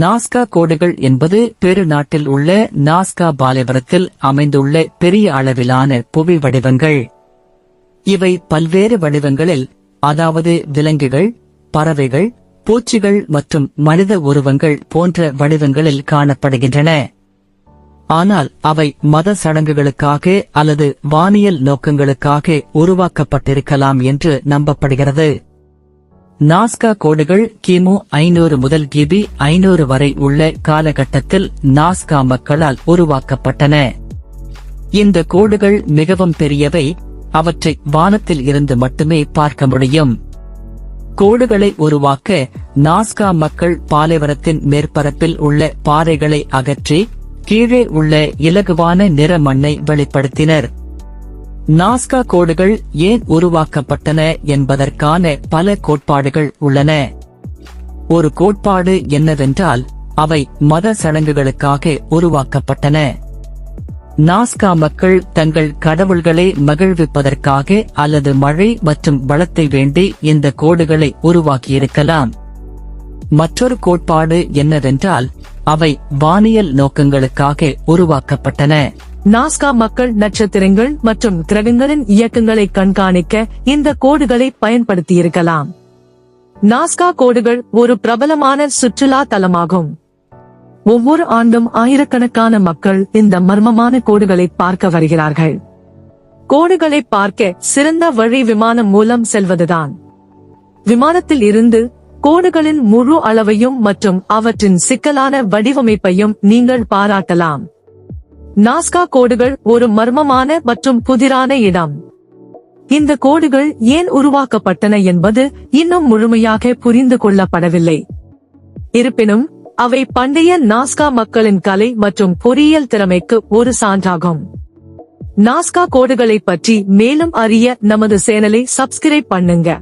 நாஸ்கா கோடுகள் என்பது பெரு நாட்டில் உள்ள நாஸ்கா பாலைவரத்தில் அமைந்துள்ள பெரிய அளவிலான புவி வடிவங்கள். இவை பல்வேறு வடிவங்களில் அதாவது விலங்குகள் பறவைகள் பூச்சிகள் மற்றும் மனித உருவங்கள் போன்ற வடிவங்களில் காணப்படுகின்றன. ஆனால் அவை மத சடங்குகளுக்காக அல்லது வானியல் நோக்கங்களுக்காக உருவாக்கப்பட்டிருக்கலாம் என்று நம்பப்படுகிறது. நாஸ்கா கோடுகள் கிமு ஐநூறு முதல் கிபி ஐநூறு வரை உள்ள காலகட்டத்தில் நாஸ்கா மக்களால் உருவாக்கப்பட்டன. இந்த கோடுகள் மிகவும் பெரியவை அவற்றை வானத்தில் இருந்து மட்டுமே பார்க்க முடியும். கோடுகளை உருவாக்க நாஸ்கா மக்கள் பாலைவனத்தின் மேற்பரப்பில் உள்ள பாறைகளை அகற்றி கீழே உள்ள இலகுவான நிற மண்ணை வெளிப்படுத்தினர். நாஸ்கா கோடுகள் ஏன் உருவாக்கப்பட்டன என்பதற்கான பல கோட்பாடுகள் உள்ளன. ஒரு கோட்பாடு என்னவென்றால் அவை மத சடங்குகளுக்காக உருவாக்கப்பட்டன. நாஸ்கா மக்கள் தங்கள் கடவுள்களை மகிழ்விப்பதற்காக அல்லது மழை மற்றும் வளத்தை வேண்டி இந்த கோடுகளை உருவாக்கியிருக்கலாம். மற்றொரு கோட்பாடு என்னவென்றால் அவை வானியல் நோக்கங்களுக்காக உருவாக்கப்பட்டன. நாஸ்கா மக்கள் நட்சத்திரங்கள் மற்றும் கிரகங்களின் இயக்கங்களை கண்காணிக்க இந்த கோடுகளை பயன்படுத்தியிருக்கலாம். நாஸ்கா கோடுகள் ஒரு பிரபலமான சுற்றுலா தலமாகும். ஒவ்வொரு ஆண்டும் ஆயிரக்கணக்கான மக்கள் இந்த மர்மமான கோடுகளை பார்க்க வருகிறார்கள். கோடுகளை பார்க்க சிறந்த வழி விமானம் மூலம் செல்வதுதான். விமானத்தில் இருந்து கோடுகளின் முழு அளவையும் மற்றும் அவற்றின் சிக்கலான வடிவமைப்பையும் நீங்கள் பாராட்டலாம். நாஸ்கா கோடுகள் ஒரு மர்மமான மற்றும் புதிரான இடம். இந்த கோடுகள் ஏன் உருவாக்கப்பட்டன என்பது இன்னும் முழுமையாக புரிந்து கொள்ளப்படவில்லை. இருப்பினும் அவை பண்டைய நாஸ்கா மக்களின் கலை மற்றும் பொறியியல் திறமைக்கு ஒரு சான்றாகும். நாஸ்கா கோடுகளை பற்றி மேலும் அறிய நமது சேனலை சப்ஸ்கிரைப் பண்ணுங்க.